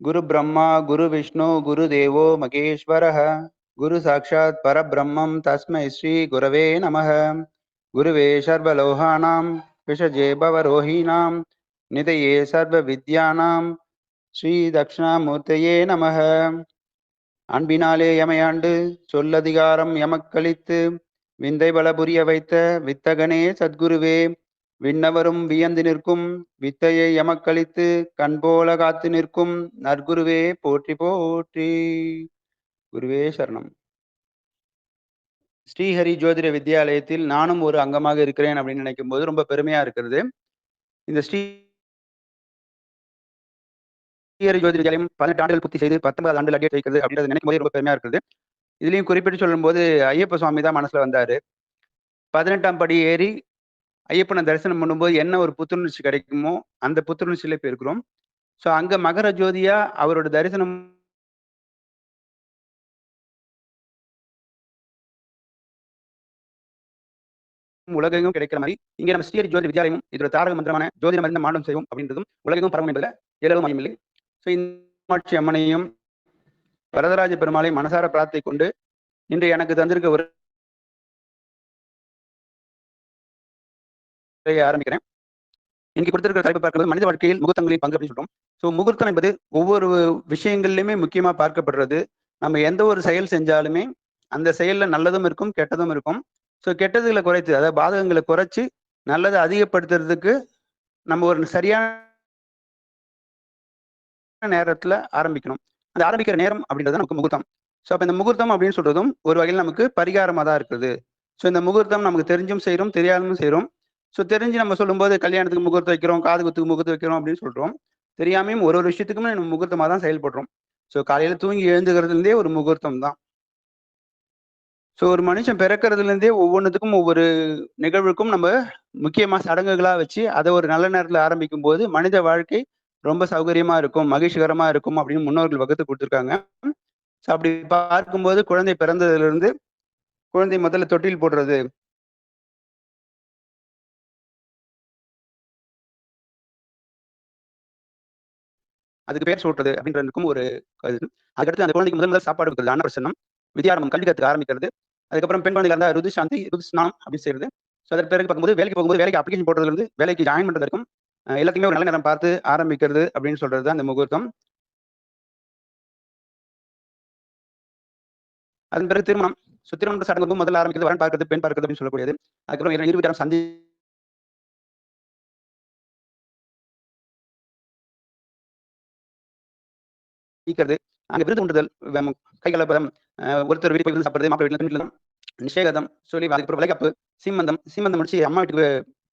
குரு பிரம்மா குரு விஷ்ணு குரு தேவோ மகேஸ்வர குரு சாட்சாத் பரபிரம்மம் தஸ்மை ஸ்ரீ குரவே நம குருவே சர்வலோகானாம் விஷஜே பவரோஹீனாம் நிதையே சர்வ வித்யானாம் ஸ்ரீ தக்ஷணாமூர்த்தையே நம அன்பினாலே எமையாண்டு சொல்லதிகாரம் எமக்களித்து விந்தை பல புரிய வைத்த வித்தகனே சத்குருவே விண்ணவரும் வியந்து நிற்கும் வித்தையை எமக்களித்து கண்போல காத்து நிற்கும் நற்குருவே போற்றி போற்றி. குருவே சரணம். ஸ்ரீஹரி ஜோதிட வித்யாலயத்தில் நானும் ஒரு அங்கமாக இருக்கிறேன் அப்படின்னு நினைக்கும் போது ரொம்ப பெருமையா இருக்கிறது. இந்த ஸ்ரீ ஸ்ரீஹரி ஜோதிட வித்யாலயம் பதினெட்டு ஆண்டுகள் பூர்த்தி செய்து பத்தொன்பது ஆண்டுகள் அடியெடுத்து வைக்கிறது அப்படின்றது நினைக்கும் போது ரொம்ப பெருமையா இருக்குது. இதுலயும் குறிப்பிட்டு சொல்லும்போது ஐயப்ப சுவாமி தான் மனசுல வந்தாரு. பதினெட்டாம் படி ஏறி ஐயப்பனை தரிசனம் பண்ணும்போது என்ன ஒரு புத்துணர்ச்சி கிடைக்குமோ அந்த புத்துணர்ச்சியில இப்ப இருக்கிறோம் ஸோ அங்க மகர ஜோதியா அவரோட தரிசனம் உலகெங்கும் கிடைக்கிற மாதிரி இங்க நம்ம ஸ்ரீஹரி ஜோதி வித்யாலயம் இதோட தாரக மந்திரமான ஜோதிட மருந்த மாடம் செய்வோம் அப்படின்றதும் உலகெங்கும் பரவும் என்பதில் ஏழவும் மையமில்லை ஸோ இந்த அம்மனையும் வரதராஜ பெருமாளை மனசார பிரார்த்தை கொண்டு இன்று எனக்கு தந்திருக்க ஒரு செய்ய ஆரம்பிக்கிறேன். இன்னைக்கு கொடுத்திருக்கிற தலைப்பு பார்க்கும்போது மனித வாழ்க்கையில் முகூர்த்தங்களின் பங்கு அப்படின்னு சொல்றோம். ஸோ முகூர்த்தம் என்பது ஒவ்வொரு விஷயங்கள்லையுமே முக்கியமாக பார்க்கப்படுறது. நம்ம எந்த ஒரு செயல் செஞ்சாலுமே அந்த செயலில் நல்லதும் இருக்கும் கெட்டதும் இருக்கும். ஸோ கெட்டதுகளை குறைத்து அதாவது பாதகங்களை குறைச்சி நல்லதை அதிகப்படுத்துறதுக்கு நம்ம ஒரு சரியான நேரத்தில் ஆரம்பிக்கணும். அந்த ஆரம்பிக்கிற நேரம் அப்படின்றது நமக்கு முகூர்த்தம். ஸோ அப்போ இந்த முகூர்த்தம் அப்படின்னு சொல்றதும் ஒரு வகையில் நமக்கு பரிகாரமாக தான் இருக்குது. ஸோ இந்த முகூர்த்தம் நமக்கு தெரிஞ்சும் செய்கிறோம் தெரியாமலும் செய்கிறோம் ஸோ தெரிஞ்சு நம்ம சொல்லும்போது கல்யாணத்துக்கு முகூர்த்தம் வைக்கிறோம் காது குத்துக்கு முகூர்த்தம் வைக்கிறோம் அப்படின்னு சொல்கிறோம் தெரியாமையும் ஒரு ஒரு விஷயத்துக்குமே நம்ம முகூர்த்தமாக தான் செயல்படுறோம். ஸோ காலையில் தூங்கி எழுந்துக்கிறதுலேருந்தே ஒரு முகூர்த்தம் தான். ஸோ ஒரு மனுஷன் பிறக்கிறதுலேருந்தே ஒவ்வொன்றுத்துக்கும் ஒவ்வொரு நிகழ்வுக்கும் நம்ம முக்கியமாக சடங்குகளாக வச்சு அதை ஒரு நல்ல நேரத்தில் ஆரம்பிக்கும் போது மனித வாழ்க்கை ரொம்ப சௌகரியமா இருக்கும் மகிழ்ச்சிகரமா இருக்கும் அப்படின்னு முன்னோர்கள் வகுத்து கொடுத்துருக்காங்க. ஸோ அப்படி பார்க்கும்போது குழந்தை பிறந்ததுலேருந்து குழந்தை முதல்ல தொட்டில் போடுறது அதுக்கு பேர் சூட்டுறது அப்படின்றதுக்கும் ஒரு இது. அதுக்கடுத்து அந்த குழந்தைக்கு முதல் முதல் சாப்பாடு கொடுக்குறது அன்னப்பிரசனம் வித்யாரம்பம் கல்வி கற்றுக்க ஆரம்பிக்கிறது. அதுக்கப்புறம் பெண் குழந்தைகள் இருந்தால் ருது சாந்தி அப்படின்னு ஸ்நானம் செய்யறது ஸோ அதற்கு பிறகு பார்க்கும்போது வேலைக்கு போகும்போது வேலைக்கு அப்ளிகேஷன் போடுறதுலருந்து வேலைக்கு ஜாயின் பண்ணுறதுக்கும் எல்லாத்தையுமே ஒரு நல்ல நேரம் பார்த்து ஆரம்பிக்கிறது அப்படின்னு சொல்றது தான் அந்த முகூர்த்தம். அதன் பிறகு திருமணம். சுத்திரமன்ற சடங்கு முதல்ல ஆரம்பிக்கிறது வரன் பார்க்கறது பெண் பார்க்கறது அப்படின்னு சொல்லக்கூடியது. அதுக்கப்புறம் இரு வீட்டாரம் சந்தி ஈக்கிறது அங்கே விருது உண்டுதல் கைகலப்பதம் ஒருத்தர் வீட்டுக்கு போய் சாப்பிடுறது மாப்பிள்ளை வீட்டில் வீட்டில் நிஷேகதம் சொல்லி அதுக்கப்புறம் விளையாப்பு சீமந்தம் சீமந்தம் முடிச்சு அம்மா வீட்டுக்கு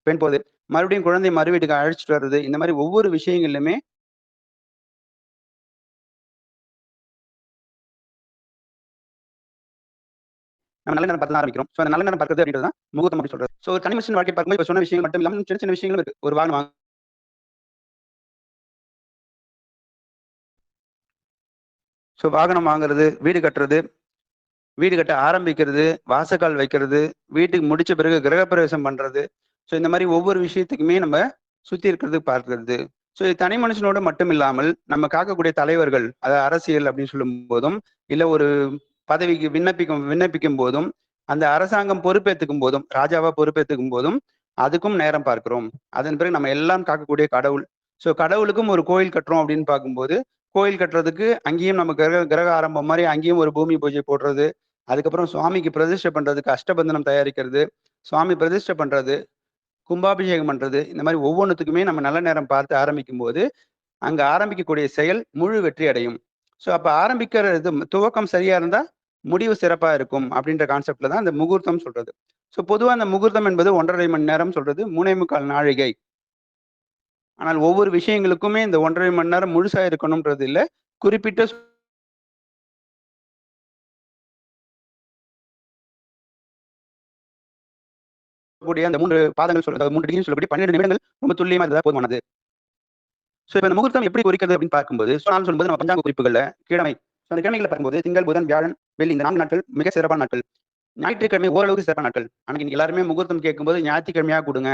பெண் போகுது. மறுபடியும் குழந்தை மறு வீட்டுக்கு அழைச்சிட்டு வர்றது இந்த மாதிரி ஒவ்வொரு விஷயங்கள்லுமே நம்ம நல்ல நேரம் பார்த்து ஆரம்பிக்கிறோம். ஸோ அந்த நல்ல நேரம் பார்க்கறது அப்படின்றது தான் முகூர்த்தம் அப்படி சொல்றது. ஸோ ஒரு தனி மனுஷன் வாழ்க்கை பார்க்கும்போது இப்போ சொன்ன விஷயங்கள் மட்டும் இல்லாமல் சின்ன சின்ன விஷயங்களும் இருக்கு. ஒரு வாகனம் ஸோ வாகனம் வாங்குறது வீடு கட்டுறது வீடு கட்ட ஆரம்பிக்கிறது வாசக்கால் வைக்கிறது வீட்டுக்கு முடிச்ச பிறகு கிரகப்பிரவேசம் பண்ணுறது ஸோ இந்த மாதிரி ஒவ்வொரு விஷயத்துக்குமே நம்ம சுற்றி இருக்கிறது பார்க்கறது. ஸோ இது தனி மனுஷனோட மட்டும் இல்லாமல் நம்ம காக்கக்கூடிய தலைவர்கள் அதாவது அரசியல் அப்படின்னு சொல்லும் போதும் இல்லை ஒரு பதவிக்கு விண்ணப்பிக்கும் விண்ணப்பிக்கும் போதும் அந்த அரசாங்கம் பொறுப்பேற்றுக்கும் போதும் ராஜாவா பொறுப்பேற்றுக்கும் போதும் அதுக்கும் நேரம் பார்க்கிறோம். அதன் பிறகு நம்ம எல்லாம் காக்கக்கூடிய கடவுள். ஸோ கடவுளுக்கும் ஒரு கோயில் கட்டுறோம் அப்படின்னு பார்க்கும்போது கோயில் கட்டுறதுக்கு அங்கேயும் நம்ம கிரக கிரக ஆரம்பம் மாதிரி அங்கேயும் ஒரு பூமி பூஜை போடுறது அதுக்கப்புறம் சுவாமிக்கு பிரதிஷ்டை பண்ணுறதுக்கு அஷ்டபந்தனம் தயாரிக்கிறது சுவாமி பிரதிஷ்டை பண்ணுறது கும்பாபிஷேகம் பண்ணுறது இந்த மாதிரி ஒவ்வொன்றுத்துக்குமே நம்ம நல்ல நேரம் பார்த்து ஆரம்பிக்கும் போது அங்கே ஆரம்பிக்கக்கூடிய செயல் முழு வெற்றி அடையும். ஸோ அப்போ ஆரம்பிக்கிற இது துவக்கம் சரியாக இருந்தால் முடிவு சிறப்பாக இருக்கும் அப்படின்ற கான்செப்டில் தான் அந்த முகூர்த்தம் சொல்கிறது ஸோ பொதுவாக அந்த முகூர்த்தம் என்பது ஒன்றரை மணி நேரம் சொல்கிறது மூணே முக்கால் நாழிகை. ஆனால் ஒவ்வொரு விஷயங்களுக்குமே இந்த ஒன்றரை மணி நேரம் முழுசா இருக்கணும்ன்றது இல்லை. குறிப்பிட்ட கூடிய அந்த மூன்று பாதங்கள் சொல்றது மூன்று டிகிரி சொல்லக்கூடிய பன்னெண்டு நிமிடங்கள் ரொம்ப துல்லியமா இருந்தா போதுமானது. ஸோ இப்போ இந்த முகூர்த்தம் எப்படி குறிக்கிறது அப்படின்னு பார்க்கும்போது ஸோ நான் சொல்லும்போது நம்ம பஞ்சாங்க குறிப்புகள்ல கிழமை. ஸோ அந்த கிழமைகளை பார்க்கும்போது திங்கள் புதன் வியாழன் வெள்ளி இந்த நான்கு நாட்கள் மிக சிறப்பான நாட்கள். ஞாயிற்றுக்கிழமை ஓரளவுக்கு சிறப்பான நாட்கள். ஆனால் இன்னைக்கு எல்லாருமே முகூர்த்தம் கேட்கும்போது ஞாயிற்றுக்கிழமையா கொடுங்க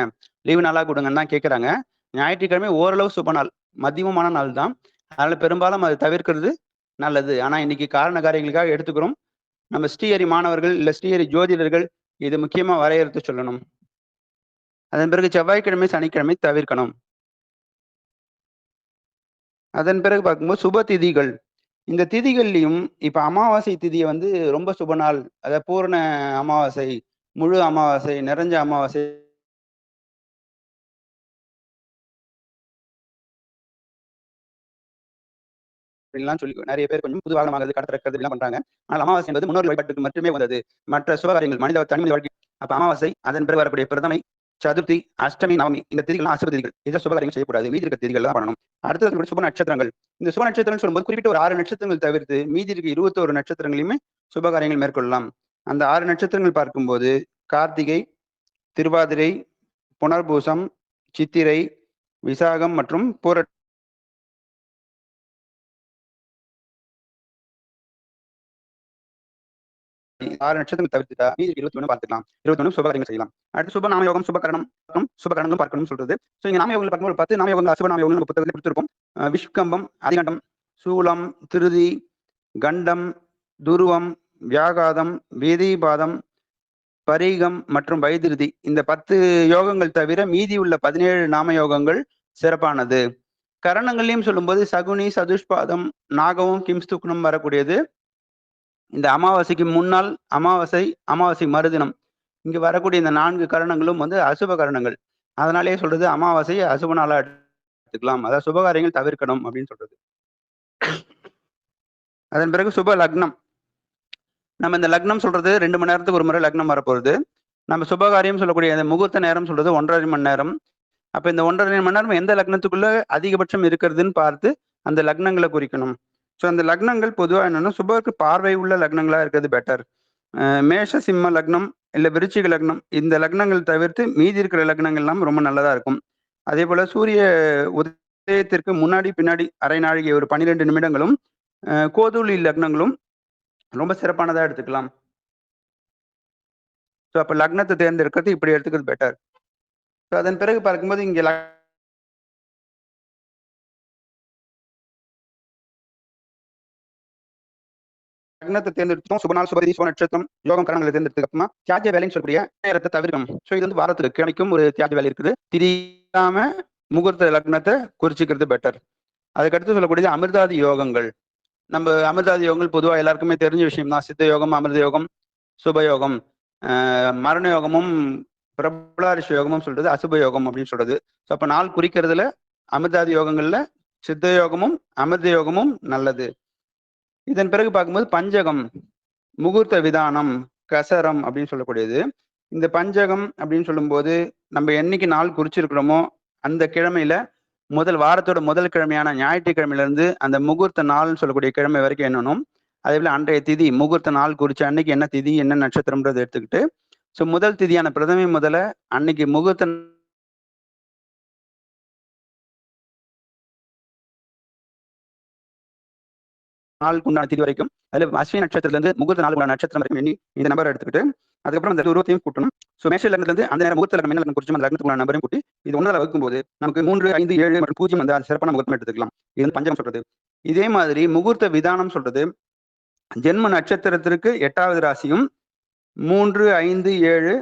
லீவு நாளா கொடுங்கன்னு தான் கேட்குறாங்க ஞாயிற்றுக்கிழமை ஓரளவு சுப நாள். மதியமான நாள் தான் அதனால பெரும்பாலும் அதை தவிர்க்கிறது நல்லது. ஆனா இன்னைக்கு காரண காரியங்களுக்காக எடுத்துக்கிறோம். நம்ம ஸ்ரீஹரி மாணவர்கள் இல்ல ஸ்ரீஹரி ஜோதிடர்கள் இது முக்கியமா வரையறுத்து சொல்லணும். அதன் பிறகு செவ்வாய்க்கிழமை சனிக்கிழமை தவிர்க்கணும். அதன் பிறகு பார்க்கும்போது சுப திதிகள். இந்த திதிகள்லையும் இப்ப அமாவாசை திதியை வந்து ரொம்ப சுப நாள். அதாவது பூரண அமாவாசை முழு அமாவாசை நிறைஞ்ச அமாவாசை அப்படின்லாம் சொல்லி நிறைய பேர் கொஞ்சம் புது வாகனம் வாகனமாகிறது கடத்திறக்கிறது எல்லாம் பண்றாங்க. ஆனால் அமாவாசை என்பது முன்னோர் வழிபாட்டுக்கு மட்டுமே வந்தது. மற்ற சுபகாரியங்கள் மனித தனிமனித வாழ்க்கை. அப்ப அமாவாசை அதன் பிறகு வரக்கூடிய பிரதமை சதுர்த்தி அஷ்டமி நவமி இந்த திதிகள்லாம் அசுப திதிகள் இதை சுபகாரியங்கள் செய்யக்கூடாது. மீதி இருக்க திதிகள் தான் பண்ணணும். அடுத்தது சுப நட்சத்திரங்கள். இந்த சுப நட்சத்திரம் சொல்லும்போது குறிப்பிட்ட ஒரு ஆறு நட்சத்திரங்கள் தவிர்த்து மீதி இருக்க இருபத்தோரு நட்சத்திரங்களையுமே சுபகாரியங்கள் மேற்கொள்ளலாம். அந்த ஆறு நட்சத்திரங்கள் பார்க்கும்போது கார்த்திகை திருவாதிரை புனர்பூசம் சித்திரை விசாகம் மற்றும் பூர ஆறு நட்சத்திரம் தவிர்த்துட்டா மீதி இருபத்தி ஒன்று பார்த்துக்கலாம். இருபத்தி ஒன்று சுபகாரியங்கள் செய்யலாம். அடுத்து சுப நாமயோகம் சுபகரணம் சுபகரணம் பார்க்கணும் சொல்றது. ஸோ இங்க நாமயோகங்கள் பார்க்கும்போது பத்து நாமயோகங்கள் அசுப நாமயோகம் புத்தகத்தில் கொடுத்துருக்கோம். விஷ்கம்பம் அதிகண்டம் சூலம் திருதி கண்டம் துருவம் வியாகாதம் வேதிபாதம் பரீகம் மற்றும் வைதிருதி இந்த பத்து யோகங்கள் தவிர மீதி உள்ள பதினேழு நாம யோகங்கள் சிறப்பானது. கரணங்கள்லையும் சொல்லும்போது சகுனி சதுஷ்பாதம் நாகமும் கிம்ஸ்துக்னும் வரக்கூடியது. இந்த அமாவாசைக்கு முன்னால் அமாவாசை அமாவாசை மறுதினம். இங்கு வரக்கூடிய இந்த நான்கு கரணங்களும் வந்து அசுப கரணங்கள். அதனாலேயே சொல்றது அமாவாசையை அசுப நாளா எடுத்துக்கலாம். அதாவது சுபகாரியங்கள் தவிர்க்கணும் அப்படின்னு சொல்றது. அதன் பிறகு சுப லக்னம். நம்ம இந்த லக்னம் சொல்றது ரெண்டு மணி நேரத்துக்கு ஒரு முறை லக்னம் வரப்போகுது. நம்ம சுபகாரியம் சொல்லக்கூடிய அந்த முகூர்த்த நேரம் சொல்றது ஒன்றரை மணி நேரம். அப்ப இந்த ஒன்றரை மணி நேரம் எந்த லக்னத்துக்குள்ள அதிகபட்சம் இருக்கிறதுன்னு பார்த்து அந்த லக்னங்களை குறிக்கணும். ஸோ அந்த லக்னங்கள் பொதுவாக என்னன்னா சுபருக்கு பார்வை உள்ள லக்னங்களா இருக்கிறது பெட்டர் மேஷ சிம்ம லக்னம் இல்லை விருச்சிக லக்னம் இந்த லக்னங்கள் தவிர்த்து மீதி இருக்கிற லக்னங்கள் எல்லாம் ரொம்ப நல்லதா இருக்கும். அதே போல சூரிய உதயத்திற்கு முன்னாடி பின்னாடி அரை நாழிகை ஒரு பன்னிரெண்டு நிமிடங்களும் கோதுளி லக்னங்களும் ரொம்ப சிறப்பானதா எடுத்துக்கலாம். ஸோ அப்போ லக்னத்தை தேர்ந்தெடுக்கிறது இப்படி எடுத்துக்கிறது பெட்டர் ஸோ அதன் பிறகு பார்க்கும்போது இங்கே லக்னத்தை தேர்ந்தெடுத்தோம் சுபநாள் சுபதி சுப நட்சத்திரம் யோகம் கரணங்களை தேர்ந்தெடுத்ததுக்கு அப்புறமா தியாஜ வேலைன்னு சொல்லக்கூடிய நேரத்தை தவிர்க்கணும். ஸோ இது வந்து வாரத்துக்கு கிடைக்கும் ஒரு தியாஜ வேலை இருக்குது. திரியாம முகூர்த்த லக்னத்தை குறிச்சிக்கிறது பெட்டர் அதுக்கடுத்து சொல்லக்கூடியது அமிர்தாதி யோகங்கள். நம்ம அமிர்தாதி யோகங்கள் பொதுவாக எல்லாருக்குமே தெரிஞ்ச விஷயம் தான். சித்த யோகம் அமிர்த யோகம் சுபயோகம் மரண யோகமும் பிரபலாரிஷ யோகமும் சொல்றது அசுப யோகம் அப்படின்னு சொல்றது. ஸோ அப்போ நாள் குறிக்கிறதுல அமிர்தாதி யோகங்கள்ல சித்த யோகமும் அமிர்த யோகமும் நல்லது. இதன் பிறகு பார்க்கும்போது பஞ்சகம் முகூர்த்த விதானம் கசரம் அப்படின்னு சொல்லக்கூடியது. இந்த பஞ்சகம் அப்படின்னு சொல்லும்போது நம்ம என்னைக்கு நாள் குறிச்சிருக்கிறோமோ அந்த கிழமையில முதல் வாரத்தோட முதல் கிழமையான ஞாயிற்றுக்கிழமையில இருந்து அந்த முகூர்த்த நாள்னு சொல்லக்கூடிய கிழமை வரைக்கும் என்னணும் அதே போல அன்றைய திதி முகூர்த்த நாள் குறிச்ச அன்னைக்கு என்ன திதி என்ன நட்சத்திரம்ன்றதை எடுத்துக்கிட்டு ஸோ முதல் திதியான பிரதமை முதல்ல அன்னைக்கு முகூர்த்த நாளுக்கு உண்டான திதி வரைக்கும். அதுல அஸ்வினி நட்சத்திரத்திலிருந்து முகூர்த்த நாள் உண்டான நட்சத்திரம் வரைக்கும் எண்ணி இந்த நம்பர் எடுத்துக்கிட்டு அதுக்கப்புறம் அந்த உருவத்தையும் கூட்டணும். ஸோ மேஷ லக்னத்துலேருந்து அந்த நேரம் முகூர்த்த லக்னம் என்ன லக்னம் குறிச்சு அந்த லக்னத்துக்குள்ள நம்பரையும் கூட்டி இது ஒன்றால் வகுக்கும்போது நமக்கு மூன்று ஐந்து ஏழு மற்றும் பூஜ்ஜியம் அந்த சிறப்பான முகூர்த்தம் எடுத்துக்கலாம். இது வந்து பஞ்சம் சொல்றது. இதே மாதிரி முகூர்த்த விதானம் சொல்றது. ஜென்ம நட்சத்திரத்திற்கு எட்டாவது ராசியும் மூன்று ஐந்து ஏழு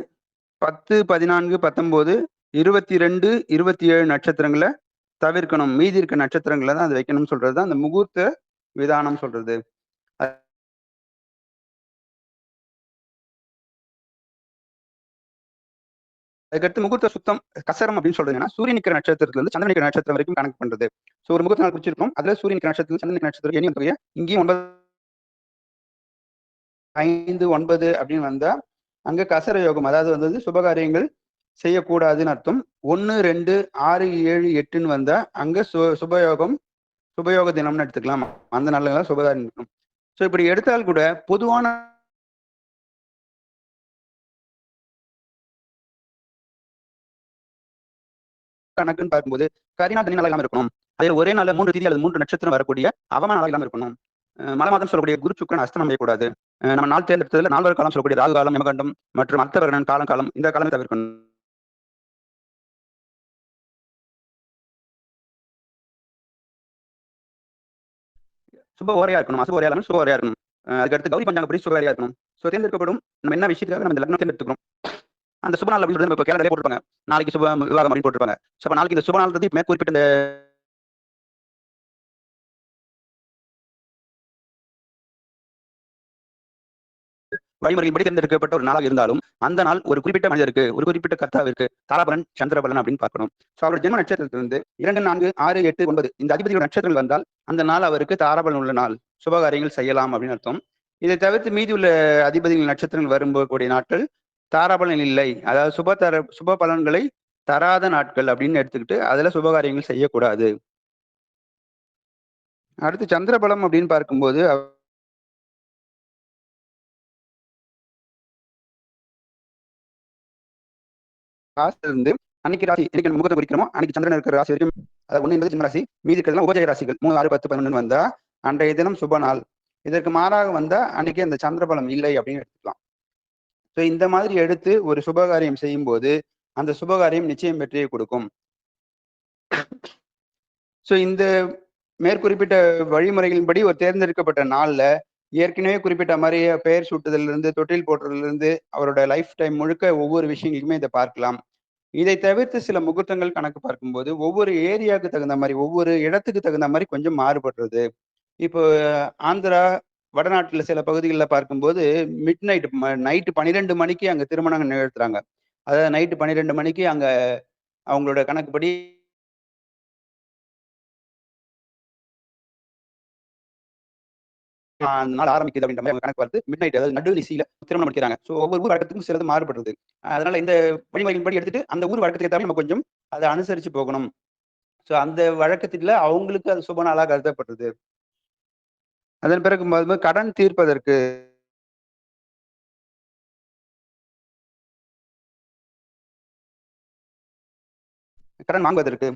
பத்து பதினான்கு பத்தொன்பது இருபத்தி ரெண்டு இருபத்தி ஏழு நட்சத்திரங்களை தவிர்க்கணும். மீதி இருக்க நட்சத்திரங்களை தான் அது வைக்கணும்னு சொல்றது தான் அந்த முகூர்த்த விதானம் சொல்றது. அதுக்கடுத்து முகூர்த்த சுத்தம் கசரம் அப்படின்னு சொல்றது சூரிய நிக்கிற நட்சத்திரத்துல இருந்து சந்திரன் நிக்கிற நட்சத்திரம் வரைக்கும் கணக்கு பண்றது. ஸோ ஒரு முகூர்த்த நாள் குறிச்சிருக்கோம். அதுல சூரிய நிக்கிற நட்சத்திரம் சந்திரன் நட்சத்திரம் எண்ணி தொகையை இங்கேயும் ஒன்பது ஐந்து ஒன்பது அப்படின்னு வந்தா அங்க கசர யோகம் அதாவது வந்தது சுபகாரியங்கள் செய்யக்கூடாதுன்னு அர்த்தம். ஒன்னு ரெண்டு ஆறு ஏழு எட்டுன்னு வந்தா அங்க சு சுபயோகம் சுபயோக தினம்னு எடுத்துக்கலாம். அந்த நாளில் சுபகாரியம் இருக்கும் ஸோ இப்படி எடுத்தால் கூட பொதுவான கணக்குன்னு பார்க்கும்போது கரினா தனி நாளாக இல்லாமல் இருக்கணும். அதே ஒரே நாளில் மூன்று திதி அல்லது மூன்று நட்சத்திரம் வரக்கூடிய அவமான நாளாக இல்லாமல் இருக்கணும் மலை மாதம் சொல்லக்கூடிய குரு சுக்கரன் அஸ்தனம் செய்யக்கூடாது. நம்ம நாள் தேர்ந்தெடுத்ததுல நால்வர் காலம் சொல்லக்கூடிய ராகு காலம் யமகண்டம் மற்றும் அர்த்தவர்ணன் காலம் காலம் இந்த காலமே தவிர்க்கணும். சுப ஓரையா இருக்கணும் அசுப ஓரையா இருக்கணும். சுப ஓரையா இருக்கணும் அதுக்கடுத்து கௌரி பஞ்சாங்க படி சுப ஓரையா இருக்கணும். ஸோ தேர்ந்தெடுக்கப்படும் நம்ம என்ன விஷயத்துக்காக நம்ம இந்த லக்னம் தேர்ந்தெடுத்துக்கிறோம்? அந்த சுப நாள் அப்படின்னு சொல்லி நம்ம இப்போ கேலண்டரே போட்டுருப்பாங்க. நாளைக்கு சுப விவாகம் அப்படின்னு போட்டுருப்பாங்க. ஸோ நாளைக்கு இந்த சுப நாள் மேற் வழிமுறையின்படி தேர்ந்தெடுக்கப்பட்ட ஒரு நாளாக இருந்தாலும் அந்த நாள் ஒரு குறிப்பிட்ட மனிதருக்கு ஒரு குறிப்பிட்ட கர்த்தாவிற்கு தாராபலன் சந்திரபலன் அப்படின்னு பார்க்கணும். ஸோ அவருடைய ஜென்ம நட்சத்திரத்திலிருந்து இரண்டு நான்கு ஆறு எட்டு ஒன்பது இந்த அதிபதியோட நட்சத்திரங்கள் வந்தால் அந்த நாள் அவருக்கு தாராபலன் உள்ள நாள் சுபகாரியங்கள் செய்யலாம் அப்படின்னு அர்த்தம். இதை தவிர்த்து மீதி உள்ள அதிபதிகள் நட்சத்திரங்கள் வரும்போது நாட்கள் தாராபலன் இல்லை. அதாவது சுப தர சுப பலன்களை தராத நாட்கள் அப்படின்னு எடுத்துக்கிட்டு அதுல சுபகாரியங்கள் செய்யக்கூடாது. அடுத்து சந்திரபலம் அப்படின்னு பார்க்கும்போது ராசி இருந்து அன்னைக்கு ராசி இன்னைக்கு முகத்தை குறிக்கிறோமோ அன்னைக்கு சந்திரன் இருக்கிற ராசி வரைக்கும் அதாவது ஒன்று என்பது ராசி மீதி இருக்கிறதுலாம் உபஜய ராசிகள். மூணு ஆறு பத்து பதினொன்று வந்தா அன்றைய தினம் சுப நாள். இதற்கு மாறாக வந்தா அன்னைக்கு அந்த சந்திரபலம் இல்லை அப்படின்னு எடுத்துக்கலாம். ஸோ இந்த மாதிரி எடுத்து ஒரு சுபகாரியம் செய்யும் போது அந்த சுபகாரியம் நிச்சயம் வெற்றியை கொடுக்கும். ஸோ இந்த மேற்குறிப்பிட்ட வழிமுறைகளின்படி ஒரு தேர்ந்தெடுக்கப்பட்ட நாள்ல ஏற்கனவே குறிப்பிட்ட மாதிரி பெயர் சூட்டுதல்ல இருந்து தொட்டில் போட்டுறதுல இருந்து அவரோட லைஃப் டைம் முழுக்க ஒவ்வொரு விஷயங்களுக்குமே இதை பார்க்கலாம். இதை தவிர்த்து சில முகூர்த்தங்கள் கணக்கு பார்க்கும்போது ஒவ்வொரு ஏரியாவுக்கு தகுந்த மாதிரி ஒவ்வொரு இடத்துக்கு தகுந்த மாதிரி கொஞ்சம் மாறுபடுறது. இப்போ ஆந்திரா வடநாட்டில் சில பகுதிகளில் பார்க்கும்போது மிட் நைட் நைட்டு பன்னிரெண்டு மணிக்கு அங்கே திருமணங்கள் நிகழ்த்துறாங்க. அதாவது நைட்டு பன்னிரெண்டு மணிக்கு அங்கே அவங்களோட கணக்குப்படி அந்த நாள் ஆரம்பிக்குது அப்படின்ற மாதிரி கணக்கு வருது. மிட் நைட் அதாவது நடு நிசையில திருமணம் முடிக்கிறாங்க ஸோ ஒவ்வொரு ஊர் வழக்கத்துக்கும் சிலது மாறுபடுறது அதனால இந்த வழிமுறைகளின்படி எடுத்துட்டு அந்த ஊர் வழக்கத்துக்கு தவிர நம்ம கொஞ்சம் அதை அனுசரிச்சு போகணும். ஸோ அந்த வழக்கத்துல அவங்களுக்கு அது சுப நாளாக கருதப்படுறது அதன் பிறகு கடன் தீர்ப்பதற்கு கடன் வாங்குவதற்கு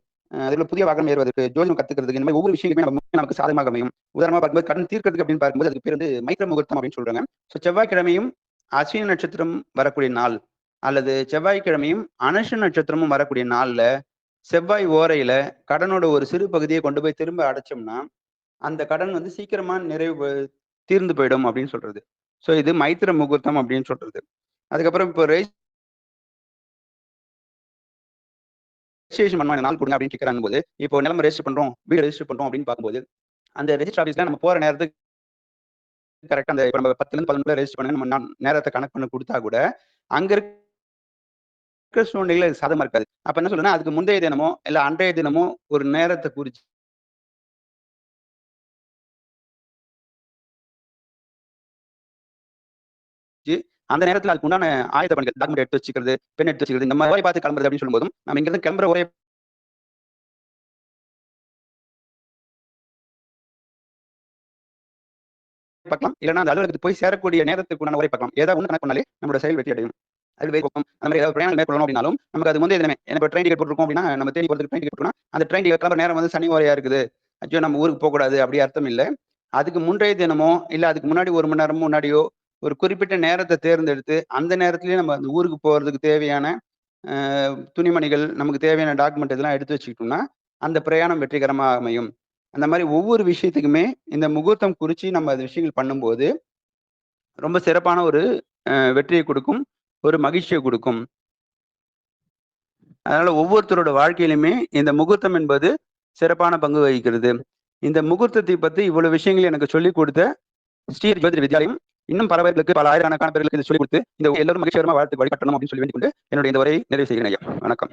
அதில் புதிய வாகனம் ஏறுவதற்கு ஜோதிடம் கத்துக்கிறதுக்கு இந்த மாதிரி ஒவ்வொரு விஷயங்களுமே நமக்கு நமக்கு சாதகமாக அமையும். உதாரணமாக பார்க்கும்போது கடன் தீர்க்கிறதுக்கு அப்படின்னு பார்க்கும்போது அதுக்கு பேர் வந்து மைத்திர முகூர்த்தம் அப்படின்னு சொல்றாங்க. ஸோ செவ்வாய்க்கிழமையும் அஸ்வினி நட்சத்திரம் வரக்கூடிய நாள் அல்லது செவ்வாய்க்கிழமையும் அனுஷ நட்சத்திரமும் வரக்கூடிய நாள்ல செவ்வாய் ஓரையில கடனோட ஒரு சிறு பகுதியை கொண்டு போய் திரும்ப அடைச்சோம்னா அந்த கடன் வந்து சீக்கிரமா நிறைவு தீர்ந்து போயிடும் அப்படின்னு சொல்றது. ஸோ இது மைத்திர முகூர்த்தம் அப்படின்னு சொல்றது. அதுக்கப்புறம் இப்போ ரெஜிஸ்ட்ரேஷன் பண்ண நாள் கொடுங்க அப்படின்னு கேட்கறாங்க போது இப்போ நிலம ரெஜிஸ்டர் பண்றோம் வீடு ரெஜிஸ்டர் பண்றோம் அப்படின்னு பார்க்கும்போது அந்த ரெஜிஸ்டர் ஆஃபீஸ்ல நம்ம போற நேரத்துக்கு கரெக்டா அந்த இப்போ நம்ம பத்துல இருந்து பதினொன்று ரெஜிஸ்டர் பண்ண நம்ம நேரத்தை கணக்கு பண்ண கொடுத்தா கூட அங்க இருக்கிற சூழ்நிலையில சாதமா இருக்காது. அப்ப என்ன சொல்றேன்னா அதுக்கு முந்தைய தினமோ இல்ல அன்றைய தினமோ ஒரு நேரத்தை குறிச்சு அந்த நேரத்தில் அதுக்கு உண்டான ஆயுத பணிகள் டாக்குமெண்ட் எடுத்து வச்சுக்கிறது பெண் எடுத்து வச்சுக்கிறது இந்த மாதிரி பார்த்து கிளம்புறது அப்படின்னு சொல்லும்போதும் நம்ம இங்கிருந்து கிளம்புற ஒரே பார்க்கலாம் இல்லைன்னா அந்த அலுவலகத்துக்கு போய் சேரக்கூடிய நேரத்துக்கு உண்டான உரை பார்க்கலாம் ஏதாவது ஒன்று கணக்கு பண்ணாலே நம்மளோட செயல் வெற்றி அடையும். அது பக்கம் அந்த மாதிரி ஏதாவது பிரயாணம் மேற்கொள்ளணும் அப்படின்னாலும் நமக்கு அது வந்து எதுவுமே எனக்கு ட்ரெயின் டிக்கெட் போட்டுருக்கோம் அப்படின்னா நம்ம தேடி போகிறதுக்கு ட்ரெயின் டிக்கெட் போட்டோம்னா அந்த ட்ரெயின் டிக்கெட் கிளம்புற நேரம் வந்து சனி ஓரையா இருக்குது. அச்சோ நம்ம ஊருக்கு போகக்கூடாது அப்படி அர்த்தம் இல்லை. அதுக்கு முன்றைய தினமோ இல்லை அதுக்கு முன்னாடி ஒரு மணி நேரமோ முன்னாடியோ ஒரு குறிப்பிட்ட நேரத்தை தேர்ந்தெடுத்து அந்த நேரத்திலேயே நம்ம அந்த ஊருக்கு போகிறதுக்கு தேவையான துணிமணிகள் நமக்கு தேவையான டாக்குமெண்ட் இதெல்லாம் எடுத்து வச்சுக்கிட்டோம்னா அந்த பிரயாணம் வெற்றிகரமாக அமையும். அந்த மாதிரி ஒவ்வொரு விஷயத்துக்குமே இந்த முகூர்த்தம் குறித்து நம்ம அது விஷயங்கள் பண்ணும்போது ரொம்ப சிறப்பான ஒரு வெற்றியை கொடுக்கும் ஒரு மகிழ்ச்சியை கொடுக்கும். அதனால ஒவ்வொருத்தரோட வாழ்க்கையிலுமே இந்த முகூர்த்தம் என்பது சிறப்பான பங்கு வகிக்கிறது. இந்த முகூர்த்தத்தை பத்தி இவ்வளவு விஷயங்கள் எனக்கு சொல்லிக் கொடுத்த ஸ்ரீ ஜோதிட வித்யாலயம் இன்னும் பல பேர்களுக்கு பல ஆயிரக்கணக்கான பேர்களுக்கு இதை சொல்லிக் கொடுத்து இந்த எல்லாரும் மகிழ்ச்சிகரமாக வாழ்த்து வழிபட்டணும் அப்படின்னு சொல்லி வேண்டிக் கொண்டு என்னுடைய இந்த உரையை நிறைவு செய்கிறேன் ஐயா. வணக்கம்.